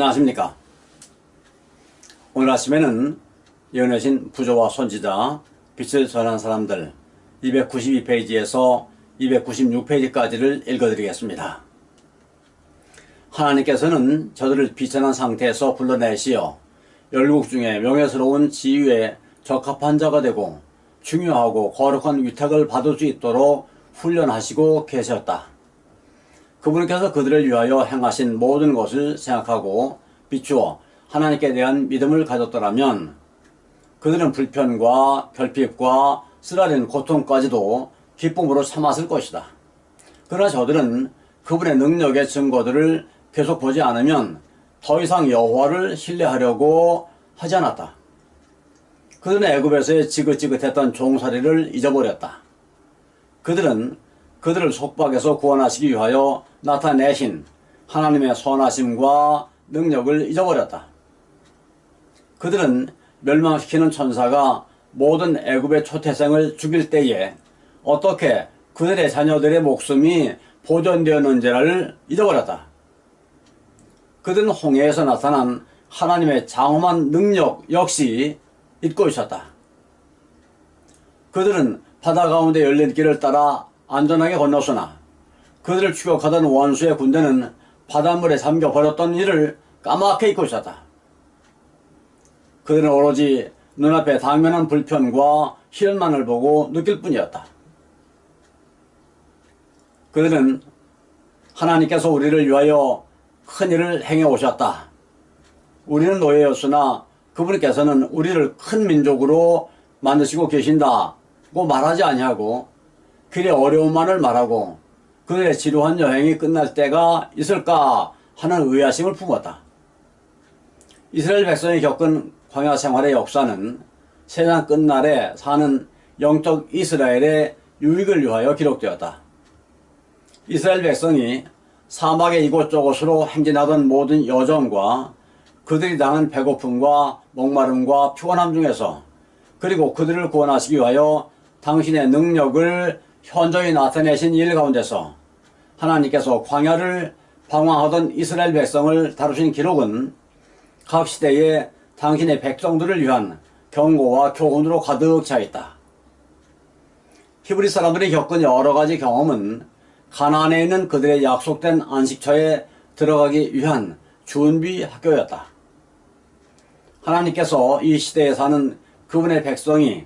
안녕하십니까. 오늘 아침에는 연애신 부조와 손지자 빛을 전한 사람들 292페이지에서 296페이지까지를 읽어드리겠습니다. 하나님께서는 저들을 비천한 상태에서 불러내시어 열국 중에 명예스러운 지위에 적합한 자가 되고 중요하고 거룩한 위탁을 받을 수 있도록 훈련하시고 계셨다. 그분께서 그들을 위하여 행하신 모든 것을 생각하고 비추어 하나님께 대한 믿음을 가졌더라면 그들은 불편과 결핍과 쓰라린 고통까지도 기쁨으로 참았을 것이다. 그러나 저들은 그분의 능력의 증거들을 계속 보지 않으면 더 이상 여호와를 신뢰하려고 하지 않았다. 그들은 애굽에서의 지긋지긋했던 종살이를 잊어버렸다. 그들은 그들을 속박에서 구원하시기 위하여 나타내신 하나님의 선하심과 능력을 잊어버렸다. 그들은 멸망시키는 천사가 모든 애굽의 초태생을 죽일 때에 어떻게 그들의 자녀들의 목숨이 보존되었는지를 잊어버렸다. 그들은 홍해에서 나타난 하나님의 장엄한 능력 역시 잊고 있었다. 그들은 바다 가운데 열린 길을 따라 안전하게 건넜으나 그들을 추격하던 원수의 군대는 바닷물에 잠겨 버렸던 일을 까맣게 잊고 있었다. 그들은 오로지 눈앞에 당면한 불편과 실만을 보고 느낄 뿐이었다. 그들은 하나님께서 우리를 위하여 큰 일을 행해 오셨다. 우리는 노예였으나 그분께서는 우리를 큰 민족으로 만드시고 계신다고 말하지 아니하고 그의 어려움만을 말하고 그의 지루한 여행이 끝날 때가 있을까 하는 의아심을 품었다. 이스라엘 백성이 겪은 광야 생활의 역사는 세상 끝날에 사는 영적 이스라엘의 유익을 위하여 기록되었다. 이스라엘 백성이 사막의 이곳저곳으로 행진하던 모든 여정과 그들이 당한 배고픔과 목마름과 피곤함 중에서 그리고 그들을 구원하시기 위하여 당신의 능력을 현저히 나타내신 일 가운데서 하나님께서 광야를 방황하던 이스라엘 백성을 다루신 기록은 각 시대에 당신의 백성들을 위한 경고와 교훈으로 가득 차 있다. 히브리 사람들이 겪은 여러 가지 경험은 가나안에 있는 그들의 약속된 안식처에 들어가기 위한 준비 학교였다. 하나님께서 이 시대에 사는 그분의 백성이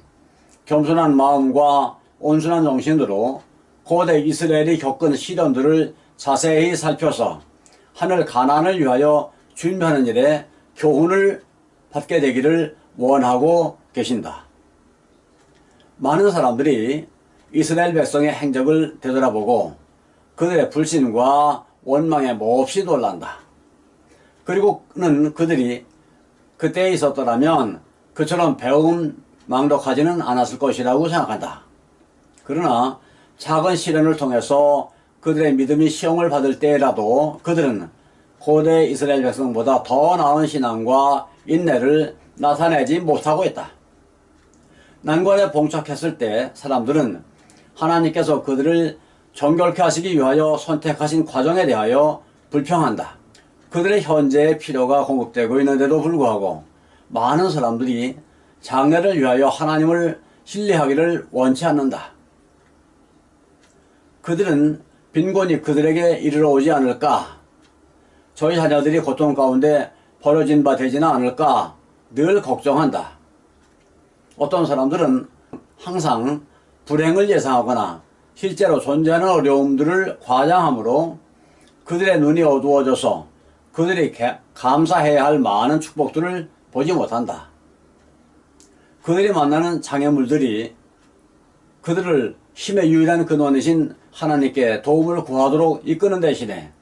겸손한 마음과 온순한 정신으로 고대 이스라엘이 겪은 시련들을 자세히 살펴서 하늘 가난을 위하여 준비하는 일에 교훈을 받게 되기를 원하고 계신다. 많은 사람들이 이스라엘 백성의 행적을 되돌아보고 그들의 불신과 원망에 몹시 놀란다. 그리고는 그들이 그때에 있었더라면 그처럼 배움 망덕하지는 않았을 것이라고 생각한다. 그러나 작은 시련을 통해서 그들의 믿음이 시험을 받을 때라도 그들은 고대 이스라엘 백성보다 더 나은 신앙과 인내를 나타내지 못하고 있다. 난관에 봉착했을 때 사람들은 하나님께서 그들을 정결케 하시기 위하여 선택하신 과정에 대하여 불평한다. 그들의 현재의 필요가 공급되고 있는데도 불구하고 많은 사람들이 장래를 위하여 하나님을 신뢰하기를 원치 않는다. 그들은 빈곤이 그들에게 이르러 오지 않을까? 저희 자녀들이 고통 가운데 버려진 바 되지는 않을까? 늘 걱정한다. 어떤 사람들은 항상 불행을 예상하거나 실제로 존재하는 어려움들을 과장함으로 그들의 눈이 어두워져서 그들이 감사해야 할 많은 축복들을 보지 못한다. 그들이 만나는 장애물들이 그들을 힘의 유일한 근원이신 하나님께 도움을 구하도록 이끄는 대신에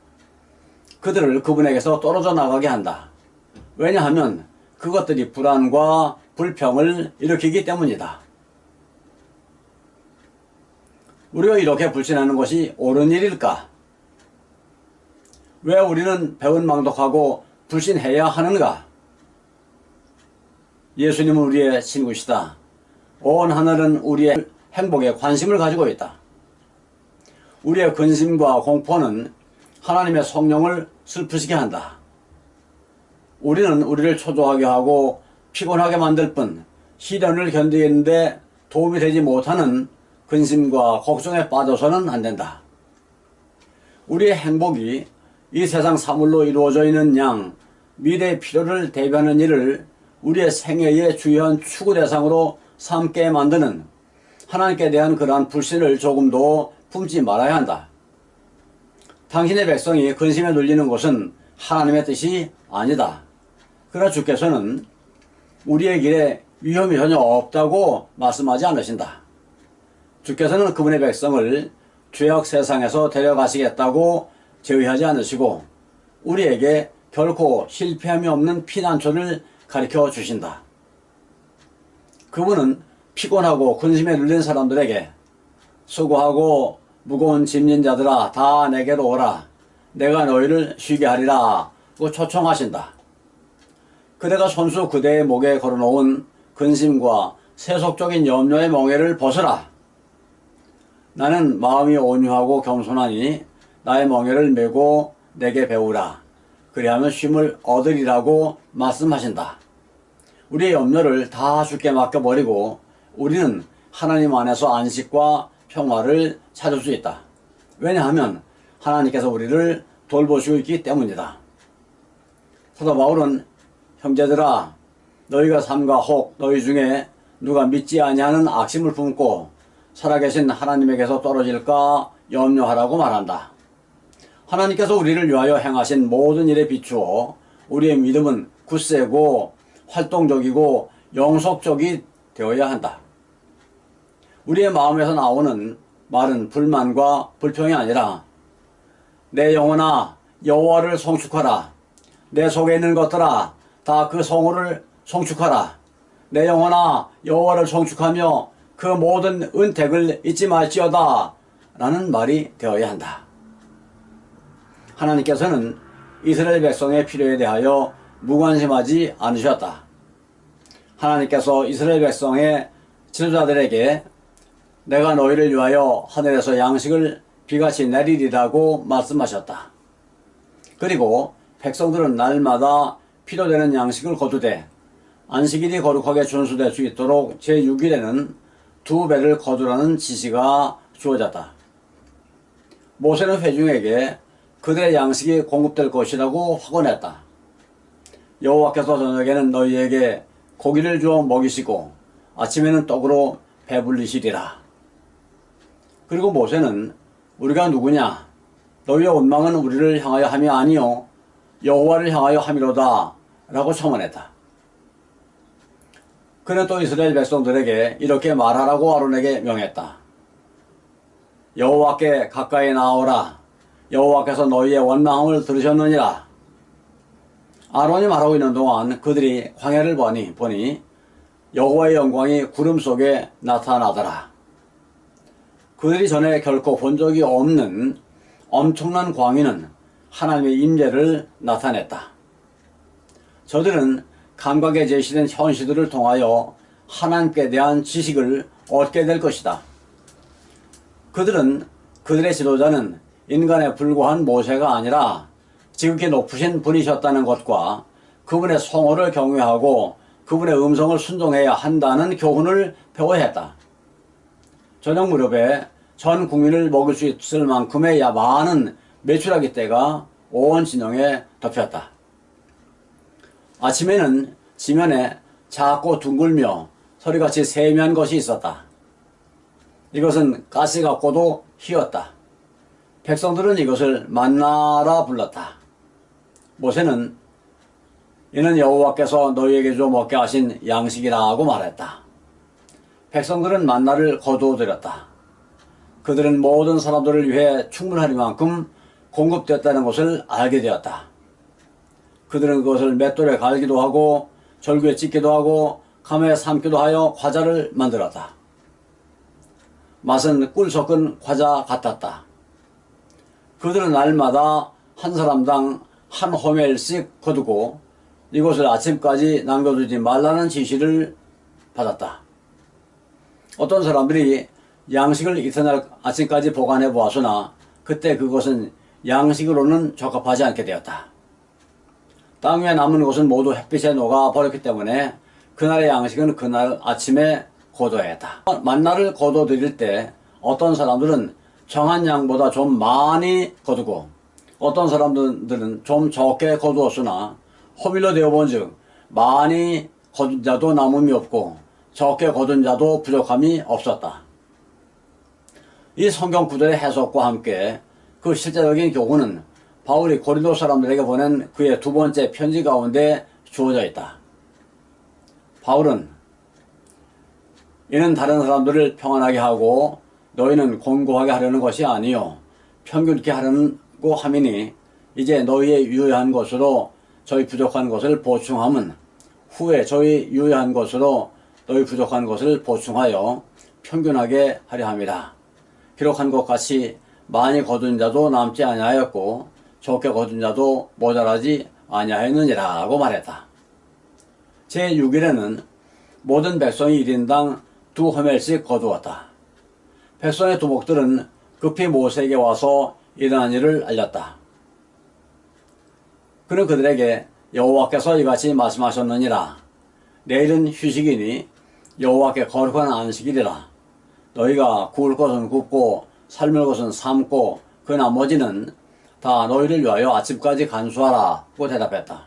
그들을 그분에게서 떨어져 나가게 한다. 왜냐하면 그것들이 불안과 불평을 일으키기 때문이다. 우리가 이렇게 불신하는 것이 옳은 일일까? 왜 우리는 배운 망독하고 불신해야 하는가? 예수님은 우리의 친구시다. 온 하늘은 우리의 행복에 관심을 가지고 있다. 우리의 근심과 공포는 하나님의 성령을 슬프시게 한다. 우리는 우리를 초조하게 하고 피곤하게 만들 뿐 시련을 견디는데 도움이 되지 못하는 근심과 걱정에 빠져서는 안 된다. 우리의 행복이 이 세상 사물로 이루어져 있는 양 미래의 필요를 대비하는 일을 우리의 생애의 주요한 추구 대상으로 삼게 만드는 하나님께 대한 그러한 불신을 조금도 품지 말아야 한다. 당신의 백성이 근심에 눌리는 것은 하나님의 뜻이 아니다. 그러나 주께서는 우리의 길에 위험이 전혀 없다고 말씀하지 않으신다. 주께서는 그분의 백성을 죄악 세상에서 데려가시겠다고 제의하지 않으시고 우리에게 결코 실패함이 없는 피난처를 가르쳐 주신다. 그분은 피곤하고 근심에 눌린 사람들에게 수고하고 무거운 짐진 자들아 다 내게로 오라 내가 너희를 쉬게 하리라 고 초청하신다. 그대가 손수 그대의 목에 걸어놓은 근심과 세속적인 염려의 멍에를 벗어라. 나는 마음이 온유하고 겸손하니 나의 멍에를 메고 내게 배우라. 그리하면 쉼을 얻으리라고 말씀하신다. 우리의 염려를 다 주께 맡겨버리고 우리는 하나님 안에서 안식과 평화를 찾을 수 있다. 왜냐하면 하나님께서 우리를 돌보시고 있기 때문이다. 사도 바울은 형제들아 너희가 삼가 혹 너희 중에 누가 믿지 아니하는 악심을 품고 살아계신 하나님에게서 떨어질까 염려하라고 말한다. 하나님께서 우리를 위하여 행하신 모든 일에 비추어 우리의 믿음은 굳세고 활동적이고 영속적이 되어야 한다. 우리의 마음에서 나오는 말은 불만과 불평이 아니라 내 영혼아 여호와를 송축하라 내 속에 있는 것들아 다 그 성호를 송축하라 내 영혼아 여호와를 송축하며 그 모든 은택을 잊지 말지어다 라는 말이 되어야 한다. 하나님께서는 이스라엘 백성의 필요에 대하여 무관심하지 않으셨다. 하나님께서 이스라엘 백성의 지도자들에게 내가 너희를 위하여 하늘에서 양식을 비같이 내리리라고 말씀하셨다. 그리고 백성들은 날마다 필요되는 양식을 거두되 안식일이 거룩하게 준수될 수 있도록 제6일에는 두 배를 거두라는 지시가 주어졌다. 모세는 회중에게 그들의 양식이 공급될 것이라고 확언했다. 여호와께서 저녁에는 너희에게 고기를 주어 먹이시고 아침에는 떡으로 배불리시리라. 그리고 모세는 우리가 누구냐? 너희의 원망은 우리를 향하여 함이 아니요 여호와를 향하여 함이로다 라고 청원했다. 그는 또 이스라엘 백성들에게 이렇게 말하라고 아론에게 명했다. 여호와께 가까이 나오라. 여호와께서 너희의 원망함을 들으셨느니라. 아론이 말하고 있는 동안 그들이 광야를 보니 보니 여호와의 영광이 구름 속에 나타나더라. 그들이 전에 결코 본 적이 없는 엄청난 광위는 하나님의 임재를 나타냈다. 저들은 감각에 제시된 현시들을 통하여 하나님께 대한 지식을 얻게 될 것이다. 그들은 그들의 지도자는 인간에 불과한 모세가 아니라 지극히 높으신 분이셨다는 것과 그분의 성호를 경외하고 그분의 음성을 순종해야 한다는 교훈을 배워야 했다. 저녁 무렵에 전 국민을 먹일 수 있을 만큼의 야 많은 매출하기 때가 온 진영에 덮였다. 아침에는 지면에 작고 둥글며 소리같이 세미한 것이 있었다. 이것은 가시 같고도 희었다. 백성들은 이것을 만나라 불렀다. 모세는 이는 여호와께서 너희에게 줘 먹게 하신 양식이라고 말했다. 백성들은 만나를 거두어들였다. 그들은 모든 사람들을 위해 충분하리만큼 공급되었다는 것을 알게 되었다. 그들은 그것을 맷돌에 갈기도 하고 절구에 찢기도 하고 감에 삶기도 하여 과자를 만들었다. 맛은 꿀 섞은 과자 같았다. 그들은 날마다 한 사람당 한 호멜씩 거두고 이것을 아침까지 남겨두지 말라는 지시를 받았다. 어떤 사람들이 양식을 이튿날 아침까지 보관해 보았으나 그때 그것은 양식으로는 적합하지 않게 되었다. 땅 위에 남은 것은 모두 햇빛에 녹아 버렸기 때문에 그날의 양식은 그날 아침에 거둬야 했다. 만나를 거둬 드릴 때 어떤 사람들은 정한 양보다 좀 많이 거두고 어떤 사람들은 좀 적게 거두었으나 호밀로 되어본 즉 많이 거둔 자도 남음이 없고 적게 거둔 자도 부족함이 없었다. 이 성경 구절의 해석과 함께 그 실제적인 교훈은 바울이 고린도 사람들에게 보낸 그의 두 번째 편지 가운데 주어져 있다. 바울은 이는 다른 사람들을 평안하게 하고 너희는 곤고하게 하려는 것이 아니요 평균케 하려고 함이니 이제 너희의 유효한 것으로 저희 부족한 것을 보충함은 후에 저희 유효한 것으로 너희 부족한 것을 보충하여 평균하게 하려 함이라. 기록한 것 같이 많이 거둔 자도 남지 아니하였고 적게 거둔 자도 모자라지 아니하였느니라고 말했다. 제6일에는 모든 백성이 1인당 두 허멜씩 거두었다. 백성의 두목들은 급히 모세에게 와서 일어난 일을 알렸다. 그는 그들에게 여호와께서 이같이 말씀하셨느니라. 내일은 휴식이니 여호와께 거룩한 안식일이라. 너희가 구울 것은 굽고 삶을 것은 삶고 그 나머지는 다 너희를 위하여 아침까지 간수하라 고 대답했다.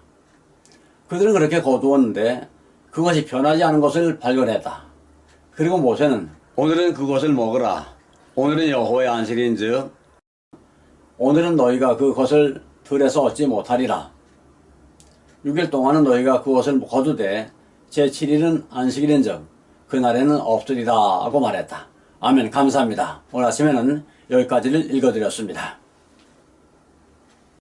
그들은 그렇게 거두었는데 그것이 변하지 않은 것을 발견했다. 그리고 모세는 오늘은 그것을 먹으라. 오늘은 여호와의 안식일인즉 오늘은 너희가 그것을 들에서 얻지 못하리라. 6일 동안은 너희가 그것을 거두되 제7일은 안식일인즉 그날에는 없으리라 하고 말했다. 아멘 감사합니다. 오늘 아침에는 여기까지를 읽어드렸습니다.